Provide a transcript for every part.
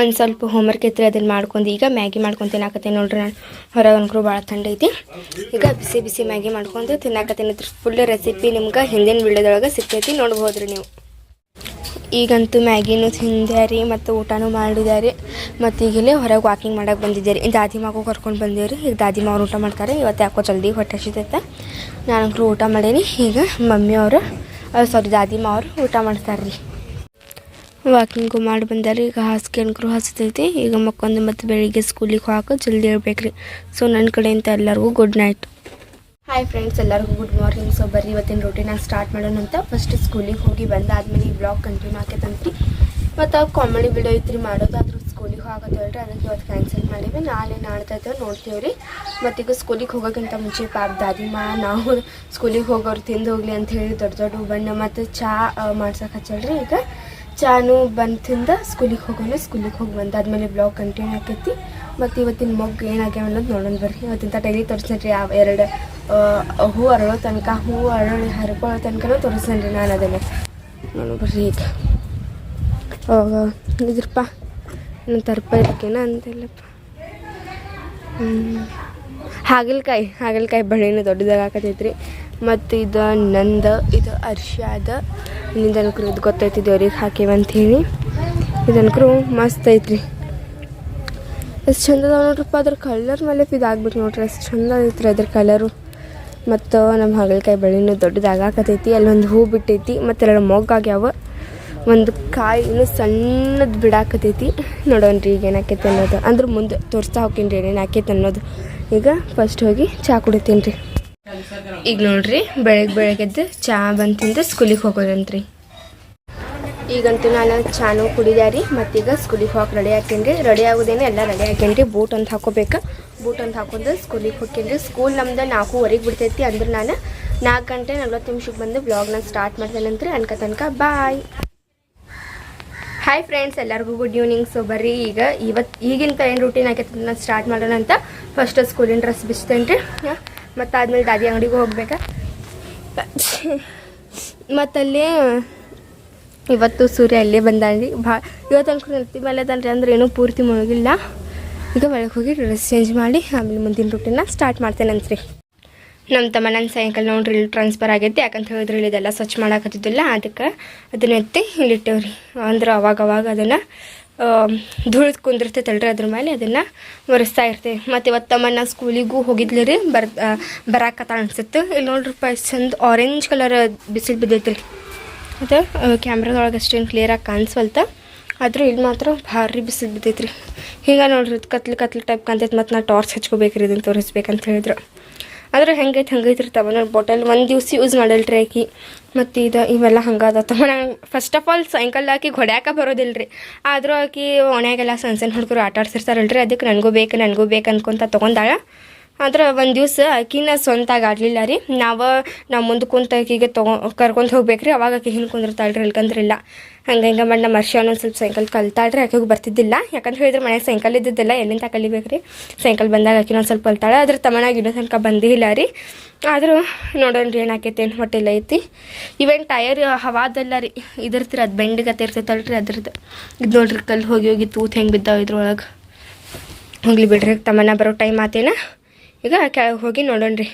ಒಂದು ಸ್ವಲ್ಪ ಹೋಮ್ವರ್ಕ್ ಐತ್ರಿ ಅದನ್ನು ಮಾಡ್ಕೊಂಡು ಈಗ ಮ್ಯಾಗಿ ಮಾಡ್ಕೊಂಡು ತಿನ್ನಾಕತ್ತೀನಿ ನೋಡ್ರಿ ನಾನು. ಹೊರಗೆ ಅನ್ಕರು ಭಾಳ ಥಂಡ ಐತಿ. ಈಗ ಬಿಸಿ ಬಿಸಿ ಮ್ಯಾಗಿ ಮಾಡ್ಕೊಂಡು ತಿನ್ನಾಕತ್ತೀನಿ. ಫುಲ್ ರೆಸಿಪಿ ನಿಮ್ಗೆ ಹಿಂದಿನ ವಿಡಿಯೋದೊಳಗೆ ಸಿಗ್ತೈತಿ, ನೋಡ್ಬೋದ್ರಿ ನೀವು. ಈಗಂತೂ ಮ್ಯಾಗಿನೂ ತಿಂದ್ಯಾರಿ ಮತ್ತು ಊಟನೂ ಮಾಡಿದಾರಿ ಮತ್ತು ಈಗಲೇ ಹೊರಗೆ ವಾಕಿಂಗ್ ಮಾಡೋಕೆ ಬಂದಿದ್ದೆ ರೀ ದಾದಿ ಮಗು ಕರ್ಕೊಂಡು ಬಂದೇವ್ರಿ. ಈಗ ದಾದಿ ಮಾವ್ರು ಊಟ ಮಾಡ್ತಾರೆ. ಇವತ್ತು ಯಾಕೋ ಜಲ್ದಿ ಹೊಟ್ಟೆ ಹಸಿತೈತೆ. ನಾನು ಊಟ ಮಾಡೇನಿ. ಈಗ ಮಮ್ಮಿ ಅವರು ಸಾರಿ ದಾದಿ ಮಾವರು ಊಟ ಮಾಡ್ತಾರೆ ರೀ ವಾಕಿಂಗು ಮಾಡಿ ಬಂದಾರಿ ಈಗ ಹಾಸಿಗೆ ಅನ್ಕರು ಹಸ್ತೈತಿ ಈಗ ಮಕ್ಕೊಂದು ಮತ್ತು ಬೆಳಿಗ್ಗೆ ಸ್ಕೂಲಿಗೆ ಹಾಕೋ ಜಲ್ದಿ ಹೇಳ್ಬೇಕ್ರಿ ಸೊ ನನ್ನ ಕಡೆಯಿಂದ ಎಲ್ಲರಿಗೂ ಗುಡ್ ನೈಟ್ ಹಾಯ್ ಫ್ರೆಂಡ್ಸ್ ಎಲ್ಲರಿಗೂ ಗುಡ್ ಮಾರ್ನಿಂಗ್ ಸೊ ಬರ್ರಿ, ಇವತ್ತಿನ ರೂಟೀನ್ ನಾನು ಸ್ಟಾರ್ಟ್ ಮಾಡೋಣ ಅಂತ. ಫಸ್ಟ್ ಸ್ಕೂಲಿಗೆ ಹೋಗಿ ಬಂದಾದ್ಮೇಲೆ ಈ ಬ್ಲಾಗ್ ಕಂಟಿನ್ಯೂ ಆಕೈತಂತ್ರಿ ಮತ್ತು ಕಾಮಿಡಿ ವಿಡಿಯೋ ಐತ್ರಿ, ಮಾಡೋದಾದ್ರೂ ಸ್ಕೂಲಿಗೆ ಹೋಗತ್ತೇಳ್ರಿ ಅದಕ್ಕೆ ಇವತ್ತು ಕ್ಯಾನ್ಸಲ್ ಮಾಡೀವಿ. ನಾಳೆ ನಾಡ್ತೈತೆ ನೋಡ್ತೀವಿ ರೀ ಈಗ ಸ್ಕೂಲಿಗೆ ಹೋಗೋಕ್ಕಿಂತ ಮುಂಚೆ ಪಾಪ ದಾದಿಮಾ ನಾವು ಸ್ಕೂಲಿಗೆ ಹೋಗೋರು ತಿಂದು ಹೋಗ್ಲಿ ಅಂತ ಹೇಳಿ ದೊಡ್ಡ ದೊಡ್ಡ ಬಣ್ಣ ಮತ್ತು ಚಹಾ ಮಾಡ್ಸಕ್ಕೆ ಹಚ್ಚಲ್ರಿ ಈಗ. ಚಾನು ಬಂತಿಂದ ತಿಂದ ಸ್ಕೂಲಿಗೆ ಹೋಗೋಣ, ಸ್ಕೂಲಿಗೆ ಹೋಗಿ ಬಂದಾದ್ಮೇಲೆ ಬ್ಲಾಗ್ ಕಂಟಿನ್ಯೂ ಆಕೈತಿ ಮತ್ತು ಇವತ್ತಿನ ಮೊಗ್ ಏನಾಗ್ಯಾವ ಅನ್ನೋದು ನೋಡೋಣ ಬರ್ರಿ ಇವತ್ತಿನ ಡೈಲಿ ತೋರಿಸ್ತೀನಿ ಯಾವ ಎರಡು ಹೂ ಅರಳೋ ತನಕ, ಹೂ ಅರಳಿ ಹರ್ಕೊಳ್ಳೋ ತನಕನೂ ತೋರಿಸ್ತೀನಿ ರೀ ನಾನು ಅದನ್ನು. ನೋಡೋಣ ಬರ್ರಿ ಈಗ. ಇದ್ರಪ್ಪ, ನಾನು ತರ್ಪ ಇರ್ಕೇನ ಅಂತಿಲ್ಲಪ್ಪ ಹಾಗಲಕಾಯಿ ಹಾಗಲಕಾಯಿ ಬಳ್ಳಿನೂ ದೊಡ್ಡದಾಗತ್ತೈತ್ರಿ ಮತ್ತು ಇದು ನಂದು, ಇದು ಅರ್ಷಾದ ನಿಂದನಕ್ರು ಇದು ಗೊತ್ತೈತಿ ದೇವ್ರಿಗೆ ಹಾಕೇವಿ ಅಂಥೇಳಿ. ಇದನ್ಕರು ಮಸ್ತ್ ಐತ್ರಿ. ಎಷ್ಟು ಚಂದ ಅದಾವ ನೋಡ್ರಪ್ಪ ಅದ್ರ ಕಲರ್ ಮೇಲೆ ಇದಾಗ್ಬಿಟ್ಟು ನೋಡ್ರಿ, ಎಷ್ಟು ಚಂದ ಐತ್ರಿ ಅದ್ರ ಕಲರು ಮತ್ತು ನಮ್ಮ ಹಾಗಲಕಾಯಿ ಬಳ್ಳಿನೂ ದೊಡ್ಡದಾಗಾಕತೈತಿ ಅಲ್ಲೊಂದು ಹೂ ಬಿಟ್ಟೈತಿ, ಮತ್ತು ಎರಡು ಮೊಗ್ಗಾಗ್ಯಾವ ಒಂದು ಕಾಯಿ ಇನ್ನೂ ಸಣ್ಣದು ಬಿಡಾಕತೈತಿ. ನೋಡೋಣ್ರಿ ಈಗ ಏನಾಕೈತಿ ಅನ್ನೋದು. ಅಂದ್ರೆ ಮುಂದೆ ತೋರಿಸ್ತಾ ಹೋಗ್ತೀನಿ ರೀ ಏನೇನು ಆಕೈತಿ ಅನ್ನೋದು. ಈಗ ಫಸ್ಟ್ ಹೋಗಿ ಚಹಾ ಕುಡಿತೀನಿ ರೀ. ಈಗ ನೋಡ್ರಿ ಬೆಳಗ್ಗೆ ಬೆಳಗ್ಗೆದ್ದು ಚಹಾ ಬಂದು ತಿಂದು ಸ್ಕೂಲಿಗೆ ಹೋಗೋದಂತ್ರಿ. ಈಗಂತೂ ನಾನು ಚಾನು ಕುಡಿದ್ಯಾರಿ ಮತ್ತೀಗ ಸ್ಕೂಲಿಗೆ ಹೋಗಕ್ಕೆ ರೆಡಿ ಹಾಕೇನ್ರಿ ರೆಡಿ ಆಗೋದೇನೆ ಎಲ್ಲ ರೆಡಿ ಹಾಕೇನ್ರಿ ಬೂಟ್ ಅಂತ ಹಾಕೋಬೇಕು. ಬೂಟ್ ಅಂತ ಹಾಕೊಂಡು ಸ್ಕೂಲಿಗೆ ಹೋಗ್ತೀನಿ ರೀ. ಸ್ಕೂಲ್ ನಮ್ದು ನಾಲ್ಕೂವರೆಗೆ ಬಿಡ್ತೈತಿ ಅಂದ್ರೆ ನಾನು ನಾಲ್ಕು ಗಂಟೆ ನಲ್ವತ್ತು ನಿಮಿಷಕ್ಕೆ ಬಂದು ಬ್ಲಾಗ್ನ ಸ್ಟಾರ್ಟ್ ಮಾಡ್ತೇನಂತ್ರಿ. ಅನ್ಕ ತನಕ ಬಾಯ್ ಹಾಯ್ ಫ್ರೆಂಡ್ಸ್ ಎಲ್ಲರಿಗೂ ಗುಡ್ ಈವ್ನಿಂಗ್ ಸೊ ಬರ್ರಿ, ಈಗ ಇವತ್ತು ಈಗಿಂತ ಏನು ರೂಟೀನ್ ಆಗೈತೆ ನಾನು ಸ್ಟಾರ್ಟ್ ಮಾಡೋಣ ಅಂತ. ಫಸ್ಟ್ ಸ್ಕೂಲಿನ ಡ್ರೆಸ್ ಬಿಚ್ತೇನೆ ರೀ ಮತ್ತು ಆದಮೇಲೆ ದಾದಿ ಅಂಗಡಿಗೂ ಹೋಗ್ಬೇಕಾ? ಮತ್ತಲ್ಲಿ ಇವತ್ತು ಸೂರ್ಯ ಅಲ್ಲೇ ಬಂದಾಳಿ ಭಾಳ ಇವತ್ತು ಅನ್ಕೊಂಡು ನಿಲ್ತಿ ಮೇಲೆ ಅದಾನ್ರಿ ಅಂದ್ರೆ ಏನೂ ಪೂರ್ತಿ ಮುಳುಗಿಲ್ಲ. ಈಗ ಒಳಗೆ ಹೋಗಿ ಡ್ರೆಸ್ ಚೇಂಜ್ ಮಾಡಿ ಆಮೇಲೆ ಮುಂದಿನ ರೂಟೀನ ಸ್ಟಾರ್ಟ್ ಮಾಡ್ತೇನಂತ್ರಿ ನಮ್ಮ ತಮ್ಮ ನನ್ನ ಸಾಯಂಕಾಲ ನೋಡ್ರಿ ಇಲ್ಲಿ ಟ್ರಾನ್ಸ್ಫರ್ ಆಗೈತಿ. ಯಾಕಂತ ಹೇಳಿದ್ರೆ ಇಲ್ಲಿ ಇದೆಲ್ಲ ಸ್ವಚ್ಛ ಮಾಡಾಕತ್ತಿದ್ದಿಲ್ಲ ಅದಕ್ಕೆ ಅದನ್ನ ಎತ್ತಿ ಇಲ್ಲಿಟ್ಟೇವ್ರಿ ಅಂದ್ರೆ ಅವಾಗ ಅವಾಗ ಅದನ್ನು ಧೂಳು ಕುಂದಿರ್ತೈತಲ್ರಿ ಅದ್ರ ಮೇಲೆ, ಅದನ್ನು ಒರೆಸ್ತಾ ಇರ್ತೀವಿ. ಮತ್ತು ಇವತ್ತಮ್ಮ ನಾನು ಸ್ಕೂಲಿಗೂ ಹೋಗಿದ್ಲಿ ರೀ, ಬರ್ ಬರಾಕತ್ತ ಅನ್ಸುತ್ತೆ. ಇಲ್ಲಿ ನೋಡ್ರಿ ಎಷ್ಟು ಚಂದ ಆರೆಂಜ್ ಕಲರ್ ಬಿಸಿಲು ಬಿದ್ದೈತೆ ರೀ ಮತ್ತು ಕ್ಯಾಮ್ರಾದೊಳಗೆ ಅಷ್ಟೇನು ಕ್ಲಿಯರಾಗಿ ಕಾಣಿಸ್ವಲ್ತ. ಆದರೂ ಇಲ್ಲಿ ಮಾತ್ರ ಭಾರಿ ಬಿಸಿಲು ಬಿದ್ದೈತ್ರಿ. ಹಿಂಗೆ ನೋಡ್ರಿ ಕತ್ಲು ಕತ್ಲು ಟೈಪ್ ಕಾಣ್ತೈತೆ, ಮತ್ತು ನಾ ಟಾರ್ಚ್ ಹಚ್ಕೋಬೇಕ್ರಿ ಇದನ್ನು ತೋರಿಸ್ಬೇಕಂತ ಹೇಳಿದ್ರು. ಆದ್ರೆ ಹೆಂಗೈತೆ, ಹಂಗೈತೆ ಇರ್ತಾವ ನೋಡಿ ಬಾಟಲ್ ಒಂದು ದಿವ್ಸ ಯೂಸ್ ಮಾಡಲ್ರಿ ಆಕಿ. ಮತ್ತು ಇದು ಇವೆಲ್ಲ ಹಂಗಾದ ನಂಗೆ ಫಸ್ಟ್ ಆಫ್ ಆಲ್ ಸಾಯಂಕಾಲ ಆಕಿ ಹೊಡ್ಯಾಕ ಬರೋದಿಲ್ಲ ರೀ ಆದರೂ ಆಕಿ ಒಣ್ಯಾಗೆಲ್ಲ ಸಣ್ಣ ಸಣ್ಣ ಹುಡುಗರು ಆಟ ಆಡ್ಸಿರ್ತಾರಲ್ರಿ ಅದಕ್ಕೆ ನನಗೂ ಬೇಕು ನನಗೂ ಬೇಕು ಅನ್ಕೊಂತ ತೊಗೊಂಡಾಳ. ಆದ್ರೆ ಒಂದು ದಿವಸ ಆಕಿನ ಸ್ವಂತಾಗಿ ಆಗ್ಲಿಲ್ಲ ರೀ. ನಾವು ನಾವು ಮುಂದೆ ಕುಂತ ಆಕಿಗೆ ತೊಗೊ, ಕರ್ಕೊಂಡು ಹೋಗ್ಬೇಕು ರೀ ಅವಾಗ ಆಕೆ ಹಿಂಗೆ ಕುಂದಿರ್ತಾಳೆ ರೀ ಇಲ್ಕಂದ್ರಿಲ್ಲ ಹಂಗೆ ಹಿಂಗೆ ಮಾಡಿ ನಮ್ಮ ಒಂದು ಸ್ವಲ್ಪ ಸೈಕಲ್ ಕಲ್ತಾಳ್ರಿ ಆಕೆಗೆ ಬರ್ತಿದ್ದಿಲ್ಲ. ಯಾಕಂತ ಹೇಳಿದ್ರೆ ಮನೆಗೆ ಸೈಕಲ್ ಇದ್ದಿದ್ದಿಲ್ಲ, ಎಲ್ಲಿಂದ ಕಲಿಬೇಕು ರೀ ಸೈಕಲ್ ಬಂದಾಗ ಆಕಿನ ಒಂದು ಸ್ವಲ್ಪ ಕಲ್ತಾಳೆ ಆದ್ರೆ ತಮನಾಗಿ ಇನ್ನೂ ತನಕ ಬಂದಿಲ್ಲ ರೀ. ಆದರೂ ನೋಡೋಣ ರೀ ಏನಾಕೈತಿ ಏನು ಹೊಟ್ಟೆಲ್ಲ ಐತಿ. ಇವೆನ್ ಟಯರ್ ಹವಾದಲ್ಲ ರೀ. ಇದಿರ್ತೀರ, ಅದು ಬೆಂಡಿಗತ್ತೆ ಇರ್ತೈತಲ್ಲ ರೀ ಅದ್ರದ್ದು ಇದು ನೋಡ್ರಿ ಕಲ್ಲು ಹೋಗಿ ಹೋಗಿ ತೂತ್ ಹೆಂಗೆ ಬಿದ್ದಾವ ಇದ್ರೊಳಗೆ. ಹೋಗ್ಲಿ ಬಿಡ್ರಿ, ತಮ್ಮನ ಬರೋ ಟೈಮ್ ಆತೇನ. ಈಗ ಕೆಳಗೆ ಹೋಗಿ ನೋಡೋಣ ರೀ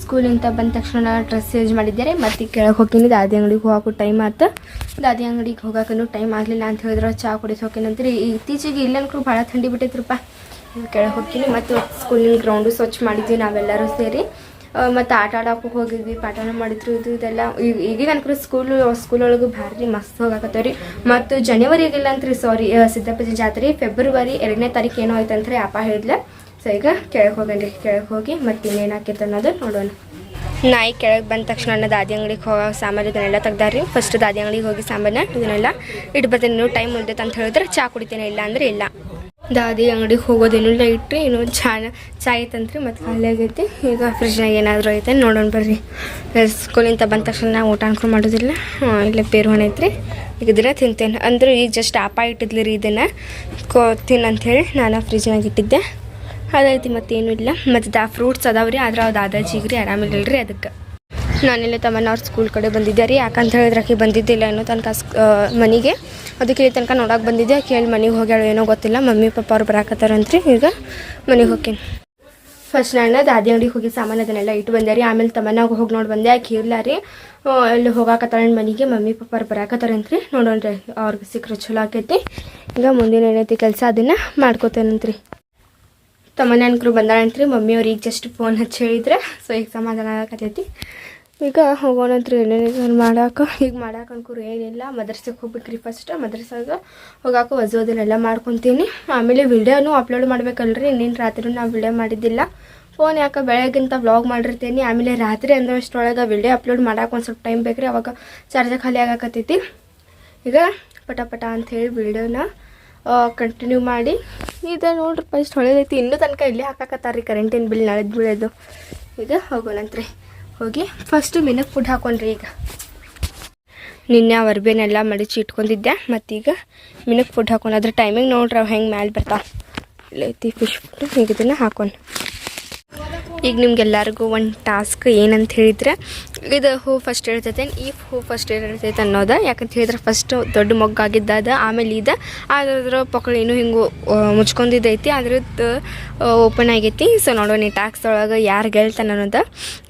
ಸ್ಕೂಲಿಂದ ಬಂದ ತಕ್ಷಣ ಡ್ರೆಸ್ ಯೂಸ್ ಮಾಡಿದ್ದಾರೆ, ಮತ್ತು ಕೆಳಗೆ ಹೋಗಿನಿ ದಾದಿ ಅಂಗಡಿಗೆ ಹೋಗಕ್ಕೂ ಟೈಮ್ ಆಯ್ತು ದಾದಿ ಅಂಗಡಿಗೆ ಹೋಗೋಕೂ ಟೈಮ್ ಆಗಲಿಲ್ಲ ಅಂತ ಹೇಳಿದ್ರೆ ಚಹಾ ಕುಡಿಸಿ ಈ ಇತ್ತೀಚೆಗೆ ಇಲ್ಲಂದ್ರೂ ಭಾಳ ಥಂಡಿ ಬಿಟ್ಟೈತ್ರಪ್ಪ. ಕೆಳಗೆ ಹೋಗ್ತೀನಿ, ಮತ್ತು ಸ್ಕೂಲಿನ ಗ್ರೌಂಡು ಸ್ವಚ್ಛ ಮಾಡಿದ್ವಿ ನಾವೆಲ್ಲರೂ ಸೇರಿ. ಮತ್ತು ಆಟ ಆಡೋಕ್ಕೂ ಹೋಗಿದ್ವಿ, ಪಾಠನ ಮಾಡಿದ್ರು, ಇದು, ಇದೆಲ್ಲ. ಈಗ ಈಗೀಗ ಅನ್ಕ್ರು ಸ್ಕೂಲು, ಸ್ಕೂಲೊಳಗೆ ಭಾರಿ ಮಸ್ತ್ ಹೋಗಾಕತ್ತವ್ರಿ. ಮತ್ತು ಜನವರಿಗಿಲ್ಲ ಅಂತ್ರಿ ಸಾರಿ ಸಿದ್ದಪ್ಪಜಿ ಜಾತ್ರೆ ಫೆಬ್ರವರಿ ಎರಡನೇ ತಾರೀಕು ಏನೋ ಆಯ್ತಂತ್ರಿ, ಅಪ್ಪ ಹೇಳಿದ್ಲ. ಸೊ ಈಗ ಕೆಳಗೆ ಹೋಗಿ ಕೆಳಗೆ ಹೋಗಿ ಮತ್ತೆ ಇನ್ನೇನು ಹಾಕೈತೆ ಅನ್ನೋದು ನೋಡೋಣ. ನಾಯಿ ಕೆಳಗೆ ಬಂದ ತಕ್ಷಣ ನನ್ನ ದಾದಿ ಅಂಗಡಿಗೆ ಹೋಗೋ ಸಾಮಾನು ಇದನ್ನೆಲ್ಲ ತೆಗ್ದಾರಿ ಫಸ್ಟ್ ದಾದಿ ಅಂಗಡಿಗೆ ಹೋಗಿ ಸಾಮಾನು ಇದನ್ನೆಲ್ಲ ಇಟ್ಟು ಬರ್ತೀನಿ. ಇನ್ನೂ ಟೈಮ್ ಉಳಿದೈತೆ ಅಂತ ಹೇಳಿದ್ರೆ ಚಾ ಕುಡಿತೇನೆ, ಇಲ್ಲ ಅಂದ್ರೆ ಇಲ್ಲ. ದಾದಿ ಅಂಗಡಿಗೆ ಹೋಗೋದೇನಿಲ್ಲ ಇಟ್ಟರೆ ಇನ್ನು ಚಾ ಚಾ ಐತಂತ್ರಿ ಮತ್ತು ಖಾಲಿ ಆಗೈತಿ. ಈಗ ಫ್ರಿಜ್ನಾಗ ಏನಾದರೂ ಐತೆ ನೋಡೋಣ ಬರ್ರಿ. ಸ್ಕೂಲಿಂದ ಬಂದ ತಕ್ಷಣ ನಾವು ಊಟ ಅನ್ಕೊಂಡು ಮಾಡೋದಿಲ್ಲ. ಇಲ್ಲೇ ಪೇರು ಹಣ್ಣು ಐತ್ರಿ. ಈಗ ಇದನ್ನ ತಿಂತೇನೆ. ಅಂದ್ರೆ ಈಗ ಜಸ್ಟ್ ಆಪ ಇಟ್ಟಿದ್ಲಿ ರೀ ಇದನ್ನು. ಕೋ ತಿನ್ನಂಥೇಳಿ ನಾನು ಫ್ರಿಜ್ನಾಗ ಇಟ್ಟಿದ್ದೆ. ಅದೈತಿ ಮತ್ತೇನು ಇಲ್ಲ. ಮತ್ತು ದಾ ಫ್ರೂಟ್ಸ್ ಅದಾವೆ ರೀ ಆದ್ರೆ ಅದು ದಾದಾಜಿಗೆ ಜೀಗ್ರಿ ಆರಾಮಿಲ್ಲ ರೀ ಅದಕ್ಕೆ. ನಾನಿಲ್ಲ ತಮ್ಮನ ಅವ್ರ ಸ್ಕೂಲ್ ಕಡೆ ಬಂದಿದ್ದೆ ರೀ, ಯಾಕಂತ ಹೇಳಿದ್ರೆ ಆಕೆ ಬಂದಿದ್ದಿಲ್ಲ ಏನೋ ತನಕ ಮನೆಗೆ. ಅದಕ್ಕೆ ತನಕ ನೋಡೋಕೆ ಬಂದಿದ್ದೆ ಆಕೆ ಹೇಳಿ ಮನೆಗೆ ಹೋಗ್ಯಾಳು ಏನೋ ಗೊತ್ತಿಲ್ಲ. ಮಮ್ಮಿ, ಪಪ್ಪ ಅವ್ರು ಬರಾಕತ್ತಾರಂತ್ರಿ, ಈಗ ಮನೆಗೆ ಹೋಗ್ತೀನಿ ಫಸ್ಟ್ ನಾನು ದಾದಿ ಅಂಗಡಿಗೆ ಹೋಗಿ ಸಾಮಾನು ಅದನ್ನೆಲ್ಲ ಇಟ್ಟು ಬಂದೆ ರೀ. ಆಮೇಲೆ ತಮ್ಮನಾಗ ಹೋಗಿ ನೋಡಿ ಬಂದೆ ಆಕೆ ಇರಲ್ಲ ರೀ. ಅಲ್ಲಿ ಹೋಗಾಕತ್ತಾಳ ಮನೆಗೆ, ಮಮ್ಮಿ, ಪಪ್ಪ ಅವ್ರು ಬರಾಕತ್ತಾರಂತ್ರಿ. ರೀ ಅವ್ರಿಗೆ ಸಿಕ್ಕರೆ ಚಲೋ ಆಕೈತಿ. ಈಗ ಮುಂದಿನ ಏನೈತಿ ಕೆಲಸ, ಅದನ್ನು ಮಾಡ್ಕೋತೇನಂತ್ರಿ. ತಮ್ಮನೆನ್ಕರು ಬಂದಾಳಂತ್ರಿ ಮಮ್ಮಿ ಅವ್ರಿಗೆ ಜಸ್ಟ್ ಫೋನ್ ಹಚ್ಚಿ ಹೇಳಿದ್ರೆ. ಸೊ ಈಗ ಸಮಾಧಾನ ಆಗಕತ್ತೈತಿ ಈಗ ಹೋಗೋಣಂತ್ರಿ ಏನೇನು ಮಾಡಾಕ? ಈಗ ಮಾಡಾಕ ಅನ್ಕೂರು ಏನಿಲ್ಲ. ಮದರ್ಸಕ್ಕೆ ಹೋಗ್ಬೇಕ್ರಿ ಫಸ್ಟ್ ಮದರ್ಸಾಗ ಹೋಗಾಕ ವಜೋದನ್ನೆಲ್ಲ ಮಾಡ್ಕೊತೀನಿ. ಆಮೇಲೆ ವಿಡಿಯೋನು ಅಪ್ಲೋಡ್ ಮಾಡ್ಬೇಕಲ್ರಿ. ಇನ್ನೇನು ರಾತ್ರಿ ನಾವು ವಿಡಿಯೋ ಮಾಡಿದ್ದಿಲ್ಲ. ಫೋನ್ ಯಾಕೆ ಬೆಳಗ್ಗಿಂತ ವ್ಲಾಗ್ ಮಾಡಿರ್ತೀನಿ. ಆಮೇಲೆ ರಾತ್ರಿ ಅಂದ್ರೆ ಅಷ್ಟರೊಳಗೆ ವಿಡಿಯೋ ಅಪ್ಲೋಡ್ ಮಾಡಕ್ಕೆ ಒಂದು ಸ್ವಲ್ಪ ಟೈಮ್ ಬೇಕ್ರಿ. ಅವಾಗ ಚಾರ್ಜರ್ ಖಾಲಿ ಆಗಾಕತ್ತೈತಿ. ಈಗ ಪಟ ಪಟ ಹೇಳಿ ವಿಡಿಯೋನ ಕಂಟಿನ್ಯೂ ಮಾಡಿ. ಇದು ನೋಡ್ರಿ ಫಸ್ಟ್ ಹೊಳೆದೈತಿ ಇನ್ನೂ ತನಕ ಇಲ್ಲಿ ಹಾಕಾಕತ್ತಾರ ರೀ ಕರೆಂಟಿನ ಬಿಲ್ ನಾಳೆದು ಬೀಳೋದು. ಈಗ ಹೋಗೋಣಂತ್ರಿ ಹೋಗಿ ಫಸ್ಟು ಮಿನಕ್ ಫುಡ್ ಹಾಕೊಂಡ್ರಿ ಈಗ. ನಿನ್ನೆ ಅವರ್ಬೇನೆಲ್ಲ ಮಡಚಿ ಇಟ್ಕೊಂಡಿದ್ದೆ ಮತ್ತೀಗ ಮಿನಕ್ ಫುಡ್ ಹಾಕೊಂಡು, ಅದ್ರ ಟೈಮಿಂಗ್ ನೋಡ್ರಿ ಅವು ಹೆಂಗೆ ಮ್ಯಾಲೆ ಬರ್ತಾವೆ. ಇಲ್ಲೈತಿ ಫಿಶ್ ಫುಡ್ ಈಗ ಇದನ್ನು ಹಾಕೊಂಡು ಈಗ ನಿಮ್ಗೆಲ್ಲರಿಗೂ ಒಂದು ಟಾಸ್ಕ್ ಏನಂತ ಹೇಳಿದ್ರೆ, ಇದು ಹೂ ಫಸ್ಟ್ ಇರ್ತೈತೆ, ಈ ಹೂ ಫಸ್ಟ್ ಇರ್ತೈತೆ ಅನ್ನೋದು. ಯಾಕಂತ ಹೇಳಿದ್ರೆ ಫಸ್ಟ್ ದೊಡ್ಡ ಮೊಗ್ಗಾಗಿದ್ದದ, ಆಮೇಲೆ ಇದು. ಅದ್ರ ಪಕ್ಕಳು ಇನ್ನೂ ಹಿಂಗೆ ಮುಚ್ಕೊಂಡಿದ್ದೈತಿ ಅದ್ರದ್ದು ಓಪನ್ ಆಗೈತಿ. ಸೊ ನೋಡೋಣ ಈ ಟಾಸ್ಕ್ ಒಳಗೆ ಯಾರು ಗೆಲ್ತಾನೆ ಅನ್ನೋದು.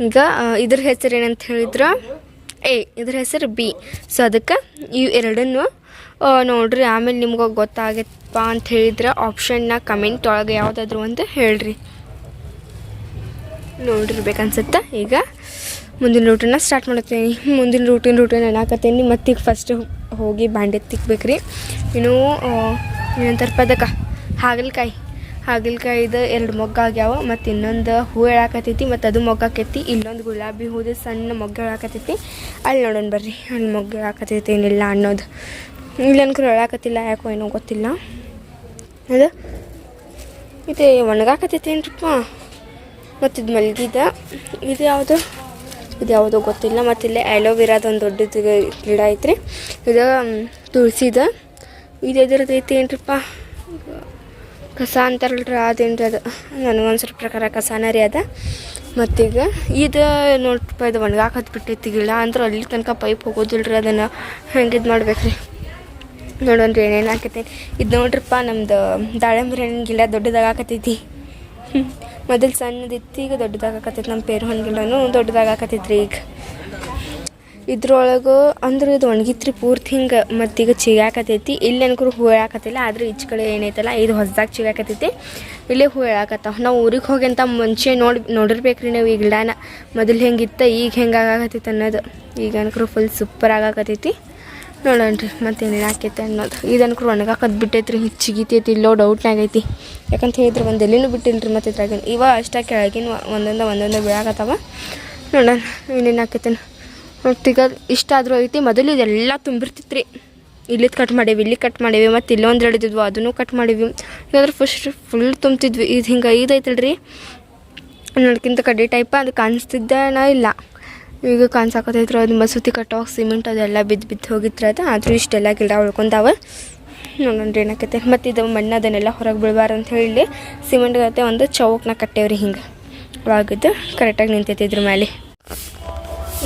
ಈಗ ಇದ್ರ ಹೆಸರು ಏನಂತ ಹೇಳಿದ್ರೆ, ಎ, ಇದ್ರ ಹೆಸರು ಬಿ. ಸೊ ಅದಕ್ಕೆ ಇವು ಎರಡನ್ನು ನೋಡ್ರಿ. ಆಮೇಲೆ ನಿಮ್ಗೆ ಗೊತ್ತಾಗತ್ತಪ್ಪ ಅಂತ ಹೇಳಿದ್ರೆ ಆಪ್ಷನ್ನ ಕಮೆಂಟ್ ಒಳಗೆ ಯಾವುದಾದ್ರು ಅಂತ ಹೇಳ್ರಿ. ನೋಡಿರ್ಬೇಕನ್ಸುತ್ತೆ? ಈಗ ಮುಂದಿನ ರೂಟನ್ನ ಸ್ಟಾರ್ಟ್ ಮಾಡ್ತೀನಿ ಮುಂದಿನ ರೂಟಿನ ರೂಟನ್ನ ಏನಾಕತ್ತೀನಿ ಈಗ ಫಸ್ಟ್ ಹೋಗಿ ಬಾಂಡೆ ತಿಕ್ಬೇಕು ರೀ ಇನ್ನು ಏನಂತಾರಪ್ಪ ಪದಕ? ಹಾಗಲಕಾಯಿ. ಹಾಗಲಕಾಯಿದು ಎರಡು ಮೊಗ್ಗ ಆಗ್ಯಾವ. ಮತ್ತು ಇನ್ನೊಂದು ಹೂ ಹೇಳಾಕತ್ತೈತಿ ಮತ್ತು ಅದು ಮೊಗ್ಗಾಕೈತಿ ಇಲ್ಲೊಂದು ಗುಲಾಬಿ ಹೂದು ಸಣ್ಣ ಮೊಗ್ಗ ಹೇಳಾಕತ್ತೈತಿ ಅಲ್ಲಿ ನೋಡೋಣ ಬರ್ರಿ, ಅಲ್ಲಿ ಮೊಗ್ಗ ಹೇಳಾಕತ್ತೈತಿ ಏನಿಲ್ಲ ಅನ್ನೋದು. ಇಲ್ಲಿ ಅನ್ಕರು ಹೇಳಾಕತ್ತಿಲ್ಲ ಯಾಕೋ ಏನೋ ಗೊತ್ತಿಲ್ಲ. ಅದು? ಇದು ಒಣಗಾಕತ್ತೈತಿ ಏನ್ರಿಪ್ಪ ಮತ್ತು ಇದು ಮಲ್ಗಿದ ಇದು ಯಾವುದು? ಇದು ಯಾವುದೋ ಗೊತ್ತಿಲ್ಲ. ಮತ್ತು ಇಲ್ಲೇ ಆ್ಯಲೋವೆರಾದ ಒಂದು ದೊಡ್ಡದು ಗಿಡ ಐತ್ರಿ. ಇದು ತುಳಸಿದ ಇದು. ಎದ್ರದ್ದು ಐತಿ ಏನ್ರಿಪ್ಪ? ಕಸ ಅಂತಾರಲ್ರಿ, ಅದೇನ್ರಿ ಅದು? ನನಗೊಂದ್ಸಲ ಪ್ರಕಾರ ಕಸಾನ ರೀ ಅದ. ಮತ್ತೀಗ ಇದು ನೋಡ್ರಿಪ್ಪ, ಇದು ಒಣಗಾಕತ್ ಹತ್ಬಿಟ್ಟೈತಿ ಗಿಡ. ಅಂದ್ರೆ ಅಲ್ಲಿ ತನಕ ಪೈಪ್ ಹೋಗೋದಿಲ್ರಿ ಅದನ್ನು. ಹೆಂಗೆ ಇದು ಮಾಡ್ಬೇಕ್ರಿ. ರೀ ಏನೇನು ಹಾಕೈತಿ. ಇದು ನೋಡ್ರಪ್ಪ ನಮ್ಮದು ದಾಳಿಂಬ್ರಿ ಹಣ್ಣಿನ ಗಿಡ ದೊಡ್ಡದಾಗಕತ್ತೈತಿ ಮೊದಲು ಸಣ್ಣದಿತ್ತು ಈಗ ದೊಡ್ಡದಾಗಕತ್ತೈತಿ ನಮ್ಮ ಪೇರು ಹಣ್ಣು ಗಿಡನೂ ದೊಡ್ಡದಾಗಕತ್ತೈತ್ರಿ ಈಗ. ಇದ್ರೊಳಗೆ ಅಂದ್ರೆ ಇದು ಒಣಗಿತ್ರಿ ಪೂರ್ತಿ ಹಿಂಗೆ ಮತ್ತೀಗ ಚಿಗಾಕತ್ತೈತಿ ಇಲ್ಲಿ ಅನ್ಕರು ಹೂಳಾಕತ್ತಿಲ್ಲ, ಆದ್ರೆ ಈಚೆ ಕಡೆ ಏನೈತಲ್ಲ, ಇದು ಹೊಸದಾಗ ಚಿಗಾಕತ್ತೈತಿ ಇಲ್ಲೇ ಹೇಳಾಕತ್ತಾವ. ನಾವು ಊರಿಗೆ ಹೋಗಿ ಅಂತ ಮುಂಚೆ ನೋಡಿ, ನೋಡಿರ್ಬೇಕ್ರಿ ನಾವು ಈ ಗಿಡನ ಮೊದಲು ಹೆಂಗಿತ್ತ, ಈಗ ಹೆಂಗೆ ಆಗಾಕತ್ತೈತಿ ಅನ್ನೋದು. ಈಗ ಅನ್ಕರು ಫುಲ್ ಸೂಪರ್ ಆಗಾಕತ್ತೈತಿ ಮತ್ತೆ ಏನೇನು ಹಾಕೈತೆ ಅನ್ನೋದು ಇದು ಅನ್ಕರು ಒಣಗಾಕದ್ ಬಿಟ್ಟೈತ್ರಿ, ಹಿಚ್ಚಿಗಿತೈತಿ ಇಲ್ಲೋ ಡೌಟ್ನಾಗ ಐತಿ ಯಾಕಂತ ಹೇಳಿದ್ರೆ ಒಂದು ಎಲ್ಲಿನೂ ಬಿಟ್ಟಿಲ್ರಿ ಮತ್ತೆ ಇದ್ರಾಗಿನ. ಇವ ಅಷ್ಟ ಕೆಳಗಿನ ಒಂದೊಂದು ಒಂದೊಂದು ಬೀಳಾಕತ್ತಾವ ನೋಡೋಣ ಏನೇನು ಹಾಕೈತೇನು ಇಷ್ಟ ಆದರೂ ಐತಿ, ಮೊದಲು ಇದೆಲ್ಲ ತುಂಬಿರ್ತಿತ್ತು ರೀ ಇಲ್ಲಿದ್ದು ಕಟ್ ಮಾಡೇವಿ ಇಲ್ಲಿ ಕಟ್ ಮಾಡೇವಿ, ಮತ್ತು ಇಲ್ಲೊಂದು ಹಿಡಿದಿದ್ವು ಅದನ್ನು ಕಟ್ ಮಾಡೀವಿ. ಇಲ್ಲಾಂದ್ರೆ ಫಸ್ಟ್ ಫುಲ್ ತುಂಬ್ತಿದ್ವಿ. ಇದು ಹಿಂಗೆ ಐದು ಐತಲ್ರಿ. ನೋಡ್ಕಿಂತ ಕಡ್ಡಿ ಟೈಪ ಅದು ಕಾಣಿಸ್ತಿದ್ದೇನೋ ಇಲ್ಲ. ಈಗ ಕಾಣಿಸಾಕತೈತ್ರ ಅದು ಮಸೂತಿ ಕಟ್ಟೋಗಿ ಸಿಮೆಂಟ್ ಅದೆಲ್ಲ ಬಿದ್ದು ಬಿದ್ದು ಹೋಗಿತ್ರ ಅದು ಆದರೂ ಇಷ್ಟೆಲ್ಲ ಗಿಡ ಉಳ್ಕೊಂಡವ. ನೋಡೋಣ ಏನಾಕೈತೆ. ಮತ್ತು ಇದು ಮಣ್ಣು ಅದನ್ನೆಲ್ಲ ಹೊರಗೆ ಬೀಳ್ಬಾರ್ದು ಅಂತ ಹೇಳಿ ಸಿಮೆಂಟ್ ಗತೆ ಒಂದು ಚೌಕ್ನ ಕಟ್ಟೇವ್ರಿ ಹಿಂಗೆ. ಒಳಗಿದ್ದು ಕರೆಕ್ಟಾಗಿ ನಿಂತೈತೆ ಇದ್ರ ಮೇಲೆ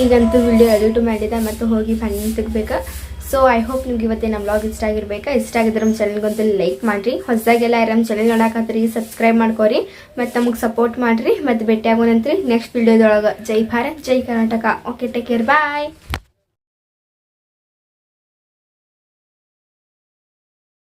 ಈಗಂತೂ ವಿಡಿಯೋ ಎಡಿಟ್ ಮಾಡಿದ, ಮತ್ತು ಹೋಗಿ ಫೈನಲ್ ತೆಗ್ಬೇಕಾ? ಸೊ ಐ ಹೋಪ್ ನಿಮ್ಗೆ ಇವತ್ತೇ ನಮ್ಮ ಬ್ಲಾಗ್ ಇಷ್ಟ ಆಗಿರ್ಬೇಕಾ? ಇಷ್ಟ ಆಗಿದ್ರೆ ನಮ್ಮ ಚಾನಲ್ಗೊಂದು ಲೈಕ್ ಮಾಡಿರಿ. ಹೊಸದಾಗೆಲ್ಲ ನಮ್ಮ ಚಾನಲ್ ನೋಡಾಕತ್ರಿ ಸಬ್ಸ್ಕ್ರೈಬ್ ಮಾಡ್ಕೊರಿ. ಮತ್ತು ನಮಗೆ ಸಪೋರ್ಟ್ ಮಾಡಿರಿ. ಮತ್ತು ಭೇಟಿ ಆಗೋಣಂತ್ರಿ ನೆಕ್ಸ್ಟ್ ವಿಡಿಯೋದೊಳಗೆ ಜೈ ಭಾರತ್, ಜೈ Karnataka. Okay take care bye